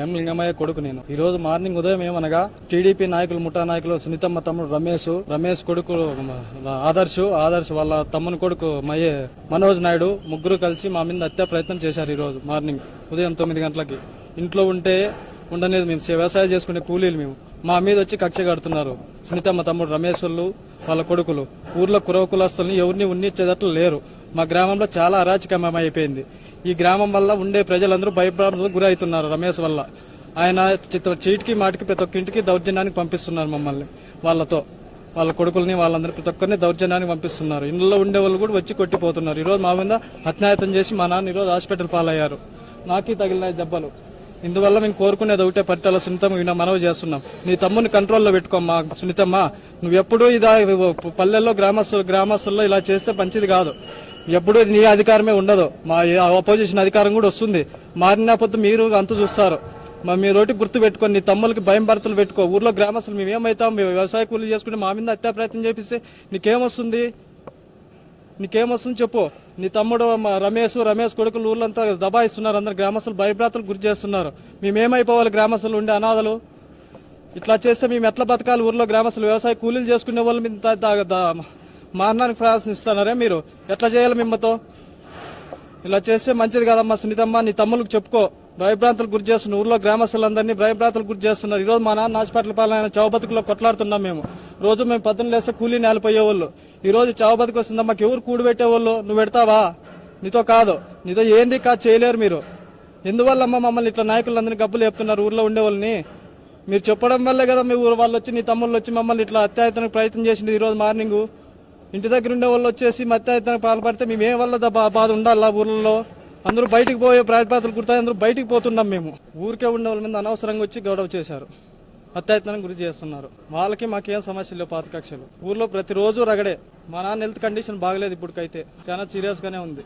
ఎం లింగమయ్య కొడుకు నేను. ఈ రోజు మార్నింగ్ ఉదయం ఏమనగా టీడీపీ నాయకులు ముఠా నాయకులు సునీతమ్మ తమ్ముడు రమేష్ రమేష్ కొడుకు ఆదర్శ్ ఆదర్శ్ వాళ్ళ తమ్ముని కొడుకు మయే మనోజ్ నాయుడు ముగ్గురు కలిసి మా మీద హత్య ప్రయత్నం చేశారు ఈ రోజు మార్నింగ్ ఉదయం తొమ్మిది గంటలకి. ఇంట్లో ఉంటే ఉండలేదు మేము వ్యవసాయం చేసుకునే కూలీలు మేము. మా మీద వచ్చి కక్ష కడుతున్నారు సునీతమ్మ తమ్ముడు రమేష్ వాళ్ళు వాళ్ళ కొడుకులు. ఊర్లో కురవ కులస్తుల్ని ఎవరిని ఉన్నిచ్చేటట్లు లేరు. మా గ్రామంలో చాలా అరాచకమయం అయిపోయింది ఈ గ్రామం వల్ల ఉండే ప్రజలందరూ భయభ్రాంతులకు గురవుతున్నారు రమేష్ వల్ల. ఆయన చిత్ర చీటికి మాటికి ప్రతి ఒక్క ఇంటికి దౌర్జన్యానికి పంపిస్తున్నారు మమ్మల్ని వాళ్ళతో. వాళ్ళ కొడుకుల్ని వాళ్ళందరూ ప్రతి ఒక్కరిని దౌర్జన్యానికి పంపిస్తున్నారు. ఇంట్లో ఉండే వాళ్ళు కూడా వచ్చి కొట్టిపోతున్నారు. ఈ రోజు మా మీద హత్యాయత్నం చేసి మా నాన్న ఈ రోజు హాస్పిటల్ పాలయ్యారు. నాకీ తగిలినాయి దెబ్బలు. ఇందువల్ల మేము కోరుకునేది ఒకటే పట్టాల సునీతమ్మ విన మనవి చేస్తున్నాం. నీ తమ్ముని కంట్రోల్లో పెట్టుకోమ్మా సునీతమ్మ. నువ్వు ఇదా పల్లెల్లో గ్రామస్తులు గ్రామస్తుల్లో ఇలా చేస్తే మంచిది కాదు. ఎప్పుడు నీ అధికారమే ఉండదు. మా ఆపోజిషన్ అధికారం కూడా వస్తుంది. మారిన పొద్దు మీరు అంత చూస్తారు. మా మీ రోటి గుర్తు పెట్టుకొని నీ తమ్ములకి భయం భర్తలు పెట్టుకో. ఊర్లో గ్రామస్తులు మేము ఏమవుతాం మేము వ్యవసాయ కూలీలు చేసుకుంటే మా మీద అత్యాప్రయత్నం చేపిస్తే నీకేమొస్తుంది? నీకేమొస్తుంది చెప్పు. నీ తమ్ముడు మా రమేష్ రమేష్ కొడుకులు ఊర్లంతా దబాయిస్తున్నారు. అందరు గ్రామస్తులు భయభ్రాతలు గురి చేస్తున్నారు. మేమేమైపోవాలి గ్రామస్తులు ఉండే అనాథలు? ఇట్లా చేస్తే మేము ఎట్లా బతకాలి? ఊర్లో గ్రామస్తులు వ్యవసాయ కూలీలు చేసుకునే వాళ్ళు మీద మారడానికి ప్రయత్నిస్తున్నారే మీరు? ఎట్లా చేయాలి మిమ్మతో? ఇలా చేస్తే మంచిది కాదమ్మా సునీతమ్మ నీ తమ్ములకు చెప్పుకో. భయభ్రాంతులు గురి చేస్తున్నారు ఊర్లో గ్రామస్తులందరినీ భయభ్రాంతులు గురి చేస్తున్నారు. ఈ రోజు మా నాన్న హాస్పిటల్ పాలన చౌబతుకులో కొట్లాడుతున్నాం మేము. రోజు మేము పొద్దున్న లేస్తే కూలీ నేలిపోయేవాళ్ళు. ఈ రోజు చావు వస్తుందా మాకు ఎవరు కూడి పెట్టేవాళ్ళు? నువ్వు పెడతావా? నీతో కాదు. నీతో ఏంది కాదు చేయలేరు మీరు. ఎందువల్ల అమ్మ మమ్మల్ని ఇట్లా నాయకులందరినీ గబ్బులు చెప్తున్నారు ఊర్లో ఉండేవాళ్ళని? మీరు చెప్పడం వల్లే కదా మీ ఊరు వాళ్ళు వచ్చి నీ తమ్ముళ్ళు వచ్చి మమ్మల్ని ఇట్లా అత్యాయతనకు ప్రయత్నం చేసింది ఈరోజు మార్నింగు మార్నింగ్. ఇంటి దగ్గర ఉండే వాళ్ళు వచ్చేసి అత్యాయతనకు పాల్పడితే మేము ఏ వల్ల బాధ ఉండాలి బాధ ఉండాలా ఊర్లలో? అందరూ బయటికి పోయే ప్రాతిపాతలు గుర్తాయి అందరూ బయటికి పోతున్నాం మేము. ఊరికే ఉండే వాళ్ళ మీద అనవసరంగా వచ్చి గొడవ చేశారు. అత్యాయతనం గురి చేస్తున్నారు. వాళ్ళకి మాకేం సమస్య లేవు పాత కక్షలు. ఊర్లో ప్రతిరోజు రగడే. మా నాన్న హెల్త్ కండిషన్ బాగలేదు ఇప్పటికైతే. చాలా సీరియస్గానే ఉంది.